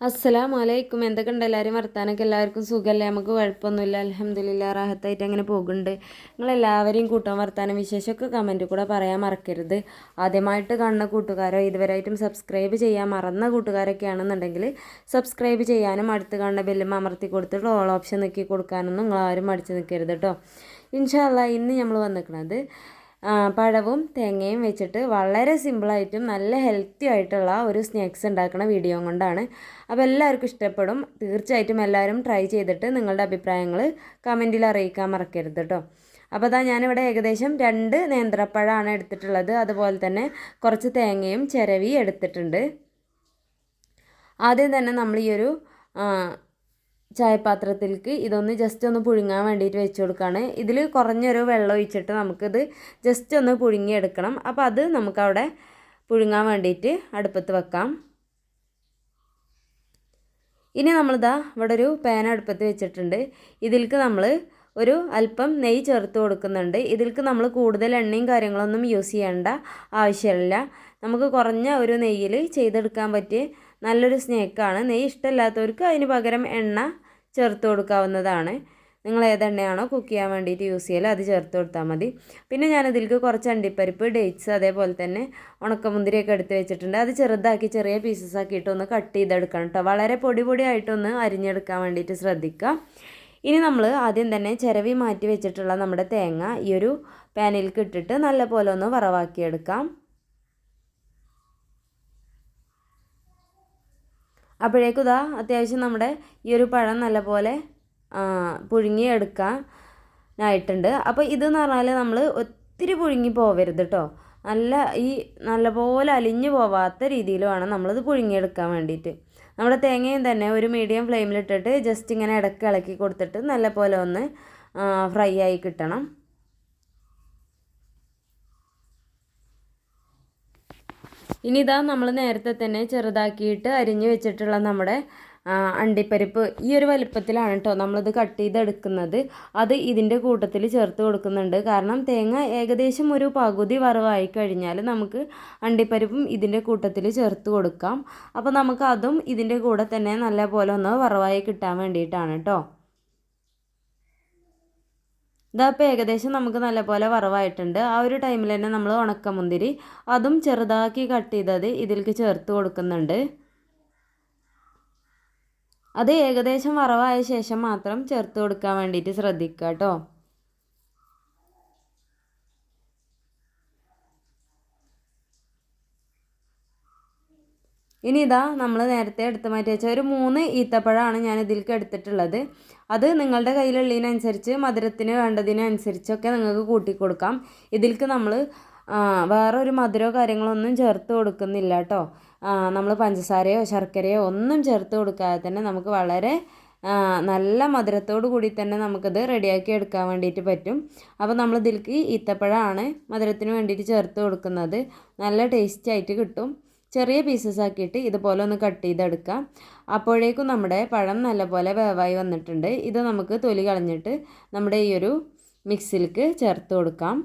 അസ്സലാം വലൈക്കും എന്തൊക്കെയുണ്ട്? എല്ലാവരും വർത്താനൊക്കെ എല്ലാവർക്കും സുഖമല്ലേ നമുക്ക് കുഴപ്പമൊന്നുമില്ല. അലഹമ്മദില്ല റാഹത്തായിട്ട് അങ്ങനെ പോകുന്നുണ്ട്. നിങ്ങളെല്ലാവരെയും കൂട്ടാൻ വർത്താനം വിശേഷമൊക്കെ കമന്റ് കൂടെ പറയാൻ മറക്കരുത്. ആദ്യമായിട്ട് കാണുന്ന കൂട്ടുകാരോ ഇതുവരെയായിട്ടും സബ്സ്ക്രൈബ് ചെയ്യാൻ മറന്ന കൂട്ടുകാരൊക്കെ ആണെന്നുണ്ടെങ്കിൽ സബ്സ്ക്രൈബ് ചെയ്യാനും അടുത്ത് കാണുന്ന ബെല്ലും അമർത്തി കൊടുത്തിട്ട് ഓൾ ഓപ്ഷൻ നോക്കി കൊടുക്കാനൊന്നും നിങ്ങളാരും മടിച്ച് നിൽക്കരുത് കേട്ടോ ഇൻഷാല്ല ഇന്ന് നമ്മൾ വന്നിരിക്കുന്നത് പഴവും തേങ്ങയും വെച്ചിട്ട് വളരെ സിമ്പിളായിട്ടും നല്ല ഹെൽത്തി ആയിട്ടുള്ള ഒരു സ്നാക്സ് ഉണ്ടാക്കുന്ന വീഡിയോ കൊണ്ടാണ്. അപ്പോൾ എല്ലാവർക്കും ഇഷ്ടപ്പെടും. തീർച്ചയായിട്ടും എല്ലാവരും ട്രൈ ചെയ്തിട്ട് നിങ്ങളുടെ അഭിപ്രായങ്ങൾ കമന്റിൽ അറിയിക്കാൻ മറക്കരുത് കേട്ടോ. അപ്പോൾ അതാ ഞാനിവിടെ ഏകദേശം രണ്ട് നേന്ത്രപ്പഴമാണ് എടുത്തിട്ടുള്ളത്. അതുപോലെ തന്നെ കുറച്ച് തേങ്ങയും ചിരവി എടുത്തിട്ടുണ്ട്. ആദ്യം തന്നെ നമ്മൾ ഈ ഒരു ചായപാത്രത്തിലേക്ക് ഇതൊന്ന് ജസ്റ്റ് ഒന്ന് പുഴുങ്ങാൻ വേണ്ടിയിട്ട് വെച്ച് കൊടുക്കുകയാണ്. ഇതിൽ കുറഞ്ഞൊരു വെള്ളം ഒഴിച്ചിട്ട് നമുക്കിത് ജസ്റ്റ് ഒന്ന് പുഴുങ്ങിയെടുക്കണം. അപ്പോൾ അത് നമുക്കവിടെ പുഴുങ്ങാൻ വേണ്ടിയിട്ട് അടുപ്പത്ത് വെക്കാം. ഇനി നമ്മളിതാ ഇവിടെ ഒരു പാൻ അടുപ്പത്ത് വെച്ചിട്ടുണ്ട്. ഇതിലേക്ക് നമ്മൾ ഒരു അല്പം നെയ്യ് ചേർത്ത് കൊടുക്കുന്നുണ്ട്. ഇതിലേക്ക് നമ്മൾ കൂടുതൽ എണ്ണയും കാര്യങ്ങളൊന്നും യൂസ് ചെയ്യേണ്ട ആവശ്യമില്ല. നമുക്ക് കുറഞ്ഞ ഒരു നെയ്യിൽ ചെയ്തെടുക്കാൻ പറ്റിയ നല്ലൊരു സ്നേക്കാണ്. നെയ്യ് ഇഷ്ടമില്ലാത്തവർക്ക് അതിന് പകരം എണ്ണ ചേർത്ത് കൊടുക്കാവുന്നതാണ്. നിങ്ങൾ ഏതെണ്ണയാണോ കുക്ക് ചെയ്യാൻ വേണ്ടിയിട്ട് യൂസ് ചെയ്യൽ അത് ചേർത്ത് കൊടുത്താൽ മതി. പിന്നെ ഞാനതിലേക്ക് കുറച്ച് അണ്ടിപ്പരിപ്പ് ഡേറ്റ്സ് അതേപോലെ തന്നെ ഉണക്കമുന്തിരിയൊക്കെ എടുത്ത് വെച്ചിട്ടുണ്ട്. അത് ചെറുതാക്കി ചെറിയ പീസസ് ആക്കിയിട്ട് ഒന്ന് കട്ട് ചെയ്തെടുക്കണം കേട്ടോ വളരെ പൊടി പൊടിയായിട്ടൊന്ന് അരിഞ്ഞെടുക്കാൻ വേണ്ടിയിട്ട് ശ്രദ്ധിക്കുക. ഇനി നമ്മൾ ആദ്യം തന്നെ ചിരവി മാറ്റി വെച്ചിട്ടുള്ള നമ്മുടെ തേങ്ങ ഈ ഒരു പാനിലേക്ക് ഇട്ടിട്ട് നല്ല പോലെ ഒന്ന് വറവാക്കിയെടുക്കാം. അപ്പോഴേക്കും ഇതാ അത്യാവശ്യം നമ്മുടെ ഈ ഒരു പഴം നല്ലപോലെ പുഴുങ്ങി എടുക്കാനായിട്ടുണ്ട് അപ്പോൾ ഇതെന്ന് പറഞ്ഞാൽ നമ്മൾ ഒത്തിരി പുഴുങ്ങി പോവരുത് കേട്ടോ നല്ല ഈ നല്ലപോലെ അലിഞ്ഞു പോവാത്ത രീതിയിൽ വേണം നമ്മളിത് പുഴുങ്ങിയെടുക്കാൻ വേണ്ടിയിട്ട്. നമ്മുടെ തേങ്ങയും തന്നെ ഒരു മീഡിയം ഫ്ലെയിമിലിട്ടിട്ട് ജസ്റ്റ് ഇങ്ങനെ ഇടയ്ക്ക് ഇളക്കി കൊടുത്തിട്ട് നല്ലപോലെ ഒന്ന് ഫ്രൈ ആയി കിട്ടണം. ഇനി ഇതാ നമ്മൾ നേരത്തെ തന്നെ ചെറുതാക്കിയിട്ട് അരിഞ്ഞു വെച്ചിട്ടുള്ള നമ്മുടെ അണ്ടിപ്പരിപ്പ് ഈ ഒരു വലിപ്പത്തിലാണ് കേട്ടോ നമ്മളിത് കട്ട് ചെയ്തെടുക്കുന്നത്. അത് ഇതിന്റെ കൂട്ടത്തിൽ ചേർത്ത് കൊടുക്കുന്നുണ്ട്. കാരണം തേങ്ങ ഏകദേശം ഒരു പകുതി വറവായി കഴിഞ്ഞാൽ നമുക്ക് അണ്ടിപ്പരിപ്പും ഇതിന്റെ കൂട്ടത്തിൽ ചേർത്ത് കൊടുക്കാം. അപ്പോൾ നമുക്ക് അതും ഇതിന്റെ കൂടെ തന്നെ നല്ലപോലെ ഒന്ന് വറവായി കിട്ടാൻ വേണ്ടിയിട്ടാണ് കേട്ടോ ഇതപ്പോൾ ഏകദേശം നമുക്ക് നല്ലപോലെ വറവായിട്ടുണ്ട്. ആ ഒരു ടൈമിൽ തന്നെ നമ്മൾ ഉണക്കമുന്തിരി അതും ചെറുതാക്കി കട്ട് ചെയ്തത് ഇതിലേക്ക് ചേർത്ത് കൊടുക്കുന്നുണ്ട്. അത് ഏകദേശം വറവായ ശേഷം മാത്രം ചേർത്ത് കൊടുക്കാൻ വേണ്ടിയിട്ട് ശ്രദ്ധിക്കുക കേട്ടോ ഇനി ഇതാ നമ്മൾ നേരത്തെ എടുത്ത് മാറ്റി വെച്ച ഒരു മൂന്ന് ഈത്തപ്പഴമാണ് ഞാൻ ഇതിലേക്ക് എടുത്തിട്ടുള്ളത്. അത് നിങ്ങളുടെ കയ്യിലുള്ളതിനനുസരിച്ച് മധുരത്തിന് വേണ്ടതിനനുസരിച്ചൊക്കെ നിങ്ങൾക്ക് കൂട്ടിക്കൊടുക്കാം. ഇതിലേക്ക് നമ്മൾ വേറൊരു മധുരമോ കാര്യങ്ങളോ ഒന്നും ചേർത്ത് കൊടുക്കുന്നില്ല കേട്ടോ നമ്മൾ പഞ്ചസാരയോ ശർക്കരയോ ഒന്നും ചേർത്ത് കൊടുക്കാതെ തന്നെ നമുക്ക് വളരെ നല്ല മധുരത്തോടു കൂടി തന്നെ നമുക്കത് റെഡിയാക്കി എടുക്കാൻ വേണ്ടിയിട്ട് പറ്റും. അപ്പോൾ നമ്മൾ ഇതിലേക്ക് ഈത്തപ്പഴമാണ് മധുരത്തിന് വേണ്ടിയിട്ട് ചേർത്ത് കൊടുക്കുന്നത്. നല്ല ടേസ്റ്റി ആയിട്ട് കിട്ടും. ചെറിയ പീസസ് ആക്കിയിട്ട് ഇതുപോലെ ഒന്ന് കട്ട് ചെയ്തെടുക്കാം. അപ്പോഴേക്കും നമ്മുടെ പഴം നല്ലപോലെ വേവായി വന്നിട്ടുണ്ട്. ഇത് നമുക്ക് തൊലി കളഞ്ഞിട്ട് നമ്മുടെ ഈ ഒരു മിക്സിലേക്ക് ചേർത്ത് കൊടുക്കാം.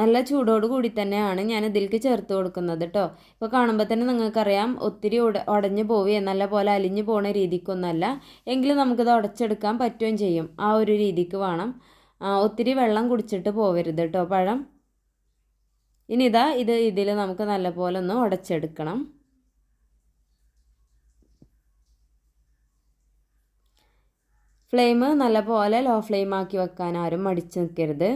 നല്ല ചൂടോട് കൂടി തന്നെയാണ് ഞാൻ ഇതിലേക്ക് ചേർത്ത് കൊടുക്കുന്നത് കേട്ടോ ഇപ്പോൾ കാണുമ്പോൾ തന്നെ നിങ്ങൾക്കറിയാം ഒത്തിരി ഉട ഉടഞ്ഞു പോവുകയും നല്ല പോലെ അലിഞ്ഞു പോകുന്ന രീതിക്കൊന്നല്ല. എങ്കിലും നമുക്കിത് ഉടച്ചെടുക്കാൻ പറ്റുകയും ചെയ്യും. ആ ഒരു രീതിക്ക് വേണം. ഒത്തിരി വെള്ളം കുടിച്ചിട്ട് പോവരുത് കേട്ടോ പഴം. ഇനി ഇതാ ഇത് ഇതിൽ നമുക്ക് നല്ല പോലെ ഒന്ന് ഉടച്ചെടുക്കണം. ഫ്ലെയിം നല്ല പോലെ ലോ ഫ്ലെയിം ആക്കി വെക്കാൻ ആരും മടിച്ച് നിൽക്കരുത്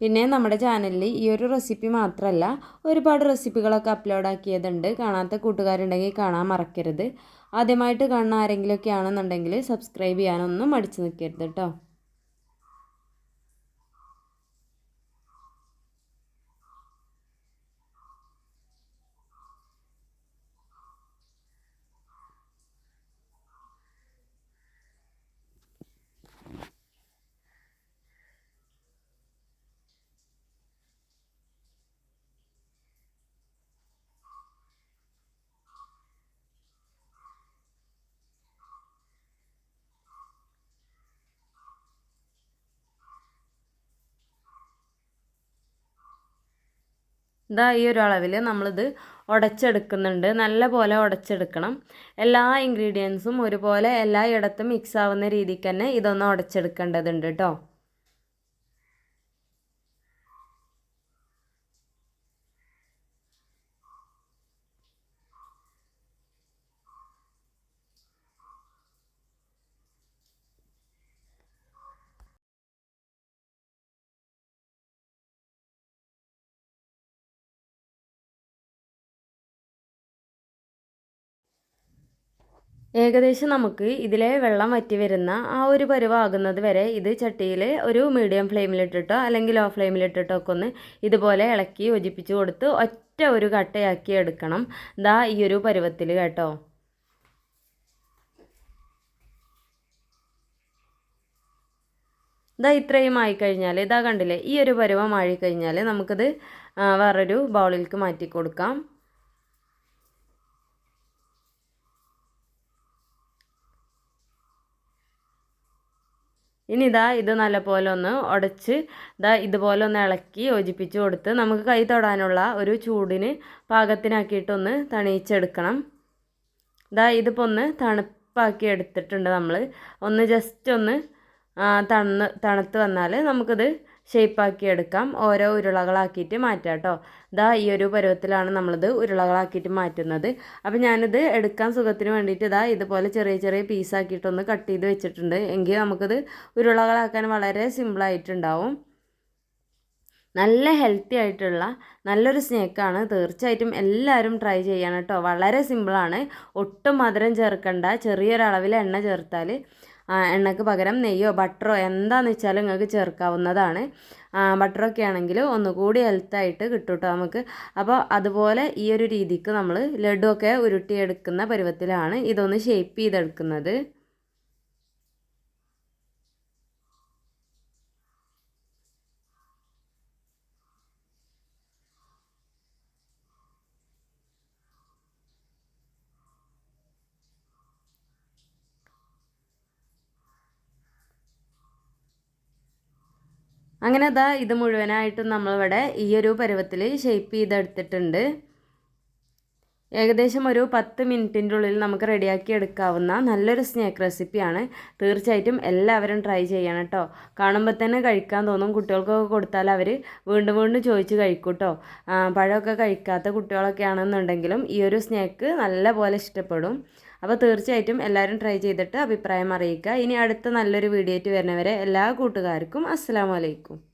പിന്നെ നമ്മുടെ ചാനലിൽ ഈ ഒരു റെസിപ്പി മാത്രമല്ല ഒരുപാട് റെസിപ്പികളൊക്കെ അപ്ലോഡ് ആക്കിയതുണ്ട്. കാണാത്ത കൂട്ടുകാരുണ്ടെങ്കിൽ കാണാൻ മറക്കരുത്. ആദ്യമായിട്ട് കാണുന്ന ആരെങ്കിലുമൊക്കെ ആണെന്നുണ്ടെങ്കിൽ സബ്സ്ക്രൈബ് ചെയ്യാനൊന്നും മടിച്ചു നിൽക്കരുത് കേട്ടോ ഇതാ ഈ ഒരു അളവിൽ നമ്മളിത് ഉടച്ചെടുക്കുന്നുണ്ട് നല്ല പോലെ ഉടച്ചെടുക്കണം എല്ലാ ഇൻഗ്രീഡിയൻസും ഒരുപോലെ എല്ലായിടത്തും മിക്സ് ആവുന്ന രീതിക്ക് തന്നെ ഇതൊന്ന് ഉടച്ചെടുക്കേണ്ടതുണ്ട് കേട്ടോ ഏകദേശം നമുക്ക് ഇതിലെ വെള്ളം വറ്റി വരുന്ന ആ ഒരു പരുവാകുന്നത് വരെ ഇത് ചട്ടിയിൽ ഒരു മീഡിയം ഫ്ലെയിമിലിട്ടിട്ടോ അല്ലെങ്കിൽ ലോ ഫ്ലെയിമിലിട്ടിട്ടോ ഒക്കെ ഒന്ന് ഇതുപോലെ ഇളക്കി യോജിപ്പിച്ച് കൊടുത്ത് ഒറ്റ ഒരു കട്ടയാക്കി എടുക്കണം. ദാ ഈ ഒരു പരുവത്തിൽ കേട്ടോ. ഇതാ ഇത്രയും ആയിക്കഴിഞ്ഞാൽ ഇതാ കണ്ടില്ലേ ഈ ഒരു പരുവം ആയിക്കഴിഞ്ഞാൽ നമുക്കിത് വേറൊരു ബൗളിലേക്ക് മാറ്റി കൊടുക്കാം. ഇനി ഇതാ ഇത് നല്ലപോലെ ഒന്ന് ഉടച്ച് ഇതാ ഇതുപോലെ ഒന്ന് ഇളക്കി യോജിപ്പിച്ച് കൊടുത്ത് നമുക്ക് കൈ തൊടാനുള്ള ഒരു ചൂടിന് പാകത്തിനാക്കിയിട്ടൊന്ന് തണിയിച്ചെടുക്കണം ഇതാ ഇതിപ്പോൾ ഒന്ന് തണുപ്പാക്കി എടുത്തിട്ടുണ്ട് നമ്മൾ ഒന്ന് ജസ്റ്റ് ഒന്ന് തണുന്ന് തണുത്ത് വന്നാൽ നമുക്കിത് ഷേപ്പാക്കി എടുക്കാം. ഓരോ ഉരുളകളാക്കിയിട്ട് മാറ്റാം കേട്ടോ. ഇതാ ഈ ഒരു പരുവത്തിലാണ് നമ്മളിത് ഉരുളകളാക്കിയിട്ട് മാറ്റുന്നത്. അപ്പോൾ ഞാനിത് എടുക്കാൻ സുഖത്തിന് വേണ്ടിയിട്ട് ഇതാ ഇതുപോലെ ചെറിയ ചെറിയ പീസാക്കിയിട്ടൊന്ന് കട്ട് ചെയ്ത് വെച്ചിട്ടുണ്ട്. എങ്കിൽ നമുക്കിത് ഉരുളകളാക്കാൻ വളരെ സിമ്പിളായിട്ടുണ്ടാവും നല്ല ഹെൽത്തി ആയിട്ടുള്ള നല്ലൊരു സ്നേക്കാണ് തീർച്ചയായിട്ടും എല്ലാവരും ട്രൈ ചെയ്യണം കേട്ടോ. വളരെ സിമ്പിളാണ് ഒട്ടും മധുരം ചേർക്കണ്ട. ചെറിയൊരളവിൽ എണ്ണ ചേർത്താൽ എണ്ണയ്ക്ക് പകരം നെയ്യോ ബട്ടറോ എന്താണെന്ന് വെച്ചാലും നിങ്ങൾക്ക് ചേർക്കാവുന്നതാണ്. ബട്ടറൊക്കെ ആണെങ്കിൽ ഒന്നുകൂടി ഹെൽത്തായിട്ട് കിട്ടും കേട്ടോ നമുക്ക്. അപ്പോൾ അതുപോലെ ഈ ഒരു രീതിക്ക് നമ്മൾ ലഡുവൊക്കെ ഉരുട്ടിയെടുക്കുന്ന പരുവത്തിലാണ് ഇതൊന്ന് ഷേപ്പ് ചെയ്തെടുക്കുന്നത്. അങ്ങനെ അതാ ഇത് മുഴുവനായിട്ടും നമ്മളിവിടെ ഈ ഒരു പരുവത്തിൽ ഷേപ്പ് ചെയ്തെടുത്തിട്ടുണ്ട്. ഏകദേശം ഒരു പത്ത് മിനിറ്റിന്റെ ഉള്ളിൽ നമുക്ക് റെഡിയാക്കി എടുക്കാവുന്ന നല്ലൊരു സ്നാക്ക് റെസിപ്പിയാണ്. തീർച്ചയായിട്ടും എല്ലാവരും ട്രൈ ചെയ്യണം കേട്ടോ. കാണുമ്പോൾ തന്നെ കഴിക്കാൻ തോന്നും. കുട്ടികൾക്കൊക്കെ കൊടുത്താൽ അവർ വീണ്ടും വീണ്ടും ചോദിച്ച് കഴിക്കും കേട്ടോ. പഴമൊക്കെ കഴിക്കാത്ത കുട്ടികളൊക്കെ ആണെന്നുണ്ടെങ്കിലും ഈ ഒരു സ്നാക്ക് നല്ല പോലെ ഇഷ്ടപ്പെടും. അപ്പോൾ തീർച്ചയായിട്ടും എല്ലാവരും ട്രൈ ചെയ്തിട്ട് അഭിപ്രായം അറിയിക്കുക. ഇനി അടുത്ത നല്ലൊരു വീഡിയോ ആയിട്ട് വരുന്നവരെ എല്ലാ കൂട്ടുകാർക്കും അസ്സാം വലൈക്കും